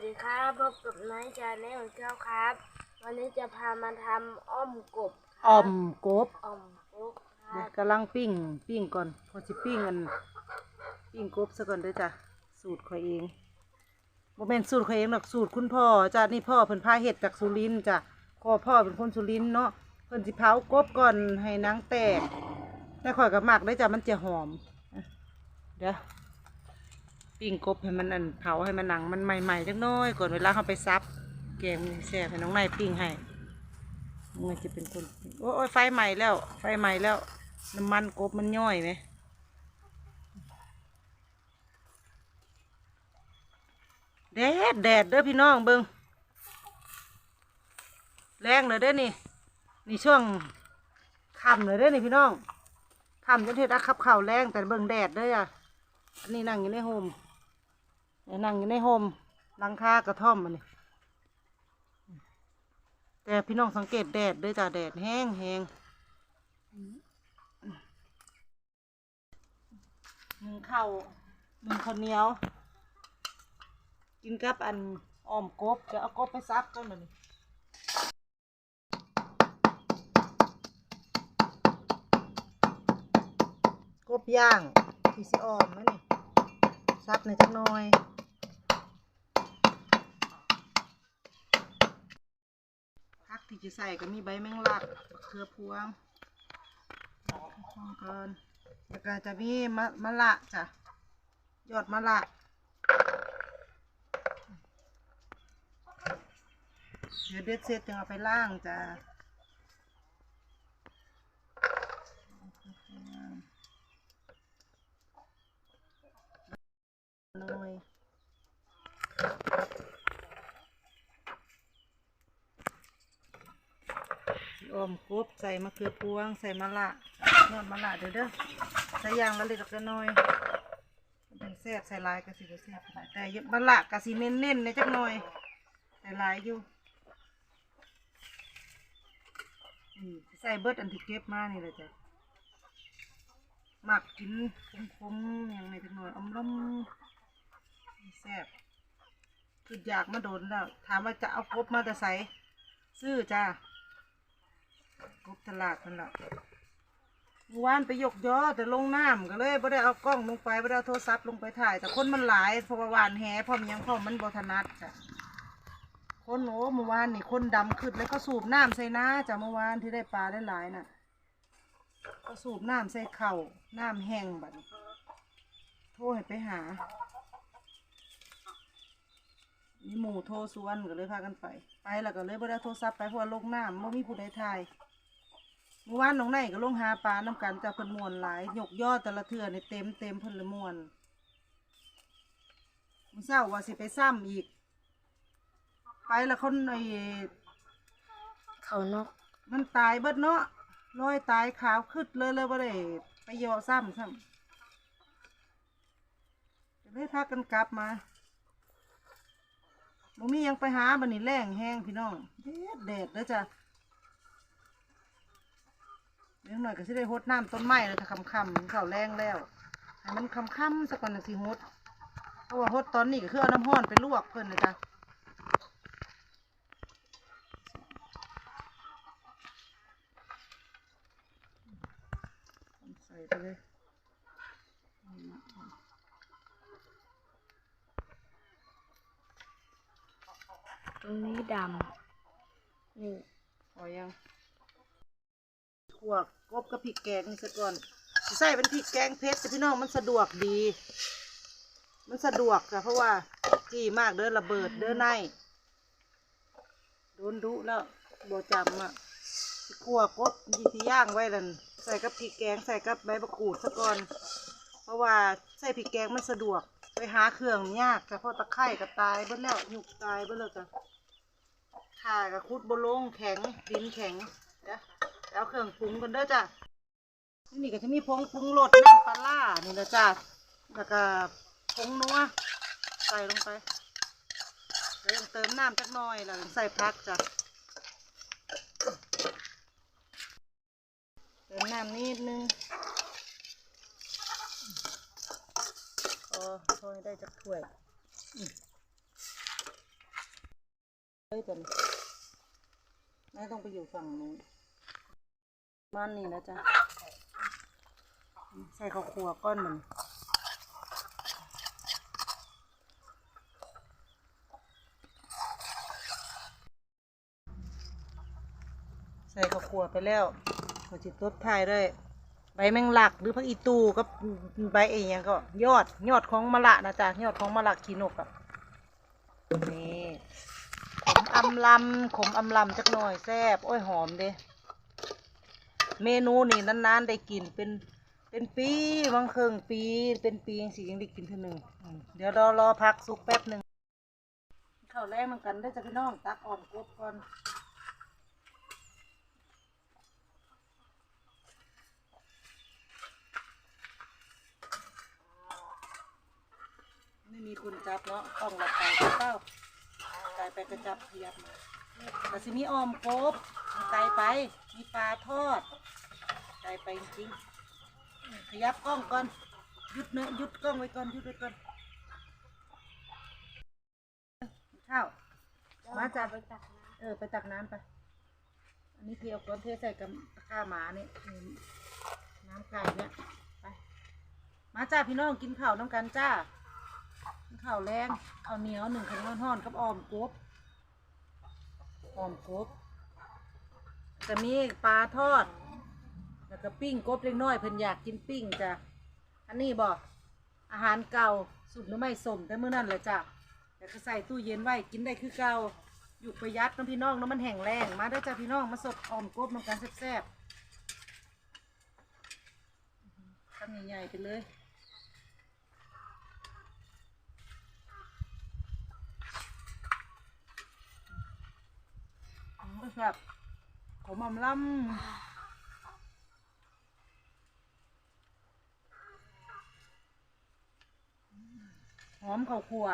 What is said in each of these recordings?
วัสดีครับพบกับนายจาแนลเจ้าครับ วันนี้จะพามาทำอ้อมกบครับอ่อมกบอ้อมกบคเดี๋รัยวบกำลังปิ้ง ปิ้งก่อนพอสิปิ้งกันปิ้งกบซะก่อนเด้อจ้ะสูตรข่อยเองบ่แม่นสูตรข่อยเองหรอกสูตรคุณพ่อจ้ะนี่พ่อเพิ่นพาเฮ็ดจากสุรินทร์จ้ะพ่อพ่อเป็นคนสุรินทร์เนาะเพิ่นสิเผากบก่อนให้หนังแตกแต่ข่อยก็มักได้อจ้ะมันจะหอมอะเดี๋ยว ปิ้งกบให้มันอันเผาให้มันหนังมันใหม่ๆจักน้อยก่อนเวลาเฮาไปซับแกงมันแซ่บให้น้องนายปิ้งให้มันจะเป็นคนโอ้ยไฟใหม่แล้ว ไฟใหม่แล้ว น้ำมันกบมันย่อยไหมแดดแดดเด้อพี่น้องเบิงแรงเลยเด้อนี่นี่ช่วงค่ำเลยเด้อนี่พี่น้องค่ำจนเทศอักขับเข่าแรงแต่เบิ่งแดดเด้ออะอันนี้นั่งอยู่ในโฮม เนี่ยนั่งอยู่ในโฮมหลังคากระท่อมมันนี่แต่พี่น้องสังเกตแดดด้วยจ้ะแดดแห้งแห้งหนึ่งข้าวหนึ่งข้าวเหนียว กินกับอันอ้อมกบจะเอากบไปซับต้นมันนี่กบย่างที่สิอ้อมนะนี่ซับในจักหน่อย ผัก ที่จะใส่ก็มีใบแมงลักมะเขือพวงพวงก่อนแล้วก็จะมีมะมะละจ้ะยอดมะละเดี๋ยวเด็ดเสร็จจึงเอาไปล่างจ้ะหน่อย ออมกบใส่มะเขือพวง ใส่มะละยอดมะละเด้อเด้อใส่ยางละเล็กละน้อยเป็นแซ่บใส่ลายก็สิบ่แซ่บแต่ยอดมะละก็สิเน้นๆในจักหน่อยใส่ลายอยู่ใส่เบิดอันที่เก็บมานี่แหละจ้ะหมักกินคมๆอย่างในจักหน่อยอมลมแซ่บคืออยากมาโดนแล้วถามว่าจะเอากบมาแต่ใส่ซื้อจ้า กบตลาดนั่นแหละเมื่อวานไปยกยอแต่ลงน้ำก็เลยไม่ได้เอากล้องลงไปไม่ได้เอาโทรศัพท์ลงไปถ่าย แต่คนมันหลายเพราะว่าหวานแห่พร้อมยังพร้อมมันบถนัดจ้ะคนโอ้เมื่อวานนี่คนดำขึ้นแล้วก็สูบน้ำใส่น้าจ้ะเมื่อวานที่ได้ปลาได้หลายน่ะ ก็สูบน้ำใส่เข่าน้ำแห้งบัดนี้โทรให้ไปหามีหมู่โทรสวนก็เลยพากันไป ไปแล้วก็เลยบ่ได้โทรศัพท์ไปเพราะว่าลงน้ำไม่มีผู้ใดถ่าย เมื่อวานน้องไนก็ลงหาปลาน้ำกันจากเพิ่นมวนหลายยกยอดแต่ละเทื่อนี่เต็มเต็มเพิ่นละมวนมื้อเช้าว่าสิไปซ้ำอีก ไปแล้วคนไอ้เขานกมันตายเบิดเนาะลอยตายขาวขึ้นเลยเลยบ่ได้ไปยอซ้ำซ้ำก็เลยพากันกลับมาบ่มีหยังไปหาบัดนี้แรงแห้งพี่น้องแดดแดดเด้อจ้ะ เดี๋ยวหน่อยก็สิได้หดน้ำต้นไม้เลยถ้าคำคำๆเขาแรงแล้วให้มันคำคำๆสักก่อนน่ะสิหดเพราะว่าหดตอนนี้ก็คือเอาน้ำห้อนไปลวกเพิ่นเลยจ้ะใส่ไปเลยตรงนี้ดำนี่พอยัง ขั่วกบกับพริกแกงนี่ซะก่อนสิใส่เป็นพริกแกงเผ็ดแต่พี่น้องมันสะดวกดี มันสะดวกจ้ะเพราะว่าจี้มากเด้อระเบิดเด้อในโดนดุแล้วบ่จำอะขั่วกบยีที่ย่างไว้นั่นใส่กับพริกแกงใส่กับใบมะกรูดซะก่อน เพราะว่าใส่พริกแกงมันสะดวกไปหาเครื่องยากจ้ะเพราะตะไคร่ก็ตายเบิดแล้วหยุกตายเบิดแล้วจ้ะข่ากับคุดบลงแข็งดินแข็งเดี๋ยว แล้วเครื่องปรุงกันเด้อจ้ะนี่ก็จะมีผงปรุงรสน้ำปลาล่านี่นะจ้ะแล้วก็ผงนัวใส่ลงไปแล้วยังเติมน้ำจักหน่อยแล้วยังใส่พักจ้ะเติมน้ำนิดนึงพอพอได้จักถ้วยเฮ้ยตอนไม่ต้องไปอยู่ฝั่งนู้น มันนี่นะจ๊ะใส่ข้าวคั่วก้อนมันใส่ข้าวคั่วไปแล้วก็จิตบท้ายด้วยใบแมงลักหรือผักอีตูกับใบเอียงก็ ยอดยอดของมะละนะจ๊ะยอดของมะละขีนกอะนี่ขมอำลำขมอำลำจักหน่อยแซ่บ โอ้ยหอมเด้ เมนูนี่นานๆได้กินเป็นเป็นปีบางครื่งปีเป็นปียังสิยังได้กินเท่านึงอืมเดี๋ยวรอรอพักสุกแป๊บหนึ่งข้าวแรงเหมือนกันได้อจ้ะพี่น้องตักอ่อมกบก่อนไม่มีคนจับเนาะต้องหลับไปเป้าไก่ไปกระจับขยับมาแต่สิมีออมครบมีไก่ไปมีปลาทอด ไก่ไปจริงๆขยับกล้องก่อนหยุดเนอะหยุดกล้องไว้ก่อนหยุดไว้ก่อนข้าวมาจ้ะไปตักน้เออไปตักน้ำไป อันนี้คือเอาก้อนเทใส่กับตะกร้าหมาเนี่ยอืมน้ำไก่เนี่ยไปมาจ้าพี่น้องกินข้าวน้ำกันจ้าข้าวแรงข้าวเหนียวหนึ่งข้าวเหนียวห่อนกับออมกบออมกบจะมีปลาทอด แล้วก็ปิ้งกบเล็กน้อยเพิ่นอยากกินปิ้งจ้ะอันนี้บอกอาหารเก่าสุดน้ำไม่สมแต่เมื่อนั้นเลยจ้ะแต่ก็ใส่ตู้เย็นไว้กินได้คือเก่าอยู่ประหยัดน้ำพี่น้องน้ำมันแห้งแรงมาได้จ้ะพี่น้องมาสดออมกบน้ำกันแซ่บๆทำใหญ่ๆไปเลยแบบผมอำล่ำ หอมข้าวคั่ว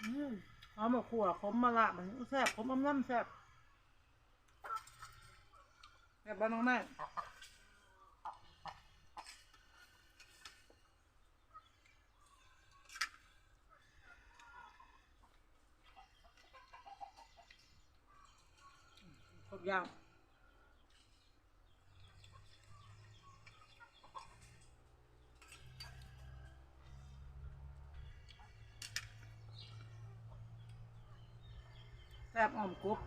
อืมหอมข้าวคั่วขมมะละมันแซ่บขมอำล่ำแซ่บแซ่บบ้านน้องแม่ ครบยางแซ่บอ่อมกรุบ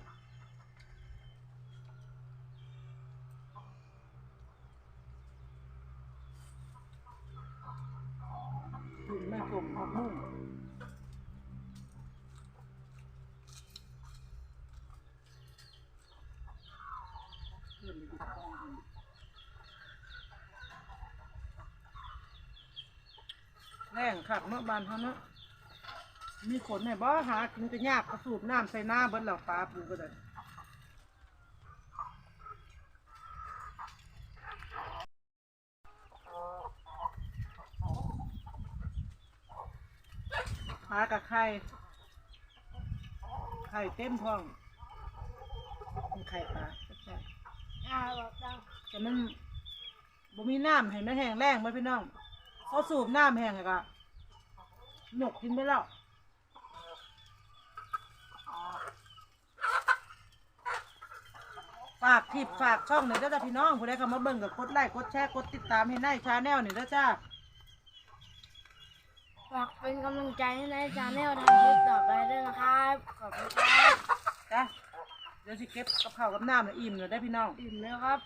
ถึงแม่กลมออกมุ่ง ขึ้นไปติดกล้องกัน แรงขับเมื่อบานเขาเนาะมีขนไหนบ่หากินจะยากกระสูบน้ำใส่หน้าเบิ้ลเหล่าปลาปูก็ได้ปลากับไข่ไข่เต็มท้องเป็นไข่ปลาแต่มันบ่มีน้ำให้มันแห้งแรงไหมพี่น้องเขาสูบน้ำแห้งอะก็ หนกกินไปแล้วฝากทิปฝากช่องหน่อยเด้อจ้าพี่น้องผู้ใดเข้ามาเบิ่งกับกดไลค์กดแชร์กดติดตามให้นายชาแนลหน่อยเด้อจ้าฝากเป็นกำลังใจให้นายจาแนลทำคลิปต่อไปด้วยนะครับ ขอบคุณครับจ้าเดี๋ยวสิเก็บกับข้าวกับน้ำแล้วอิ่มเลยได้อพี่น้อง อิ่มแล้วครับ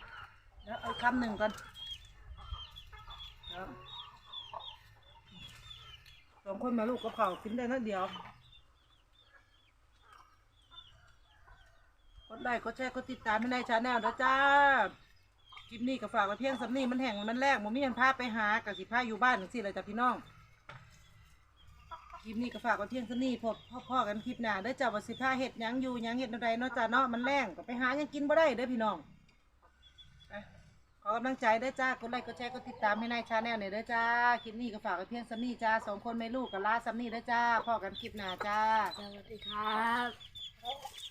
เดี๋ยวเอาคำหนึ่งก่อนเดี๋ยวส องคนมาลูกกับข้ากินได้นัดเดียวกดไลค์กดแชร์กดติดตามให้ในชาแนลนะจ้าคลิปนี้ก็ฝากไว้เพียงสำนีมันแห่งมันแรกมันมีอันพาไปหากับสิพาอยู่บ้านจังสิเลยจ้ะพี่น้องคลิปนี้ก็ฝากไว้เพียงสำนีพบพ่อกันคลิปหน้าเด้จ้าว่าสิพาเห็ดยังอยู่ยังเห็ดอะไรเนาะจ้าเนาะมันแรงก็ไปหายังกินบ่ได้เด้อพี่น้อง ขอกำลังใจได้จ้ากดไลค์กดแชร์กดติดตามให้นายชาแนลเนี่ยได้จ้าคลิปนี้ก็ฝากไว้เพียงซัมนี่จ้าสองคนไม่ลูกกับลาซัมนีเด้จ้าพ่อกันคลิปหน้าจ้า สวัสดีครับ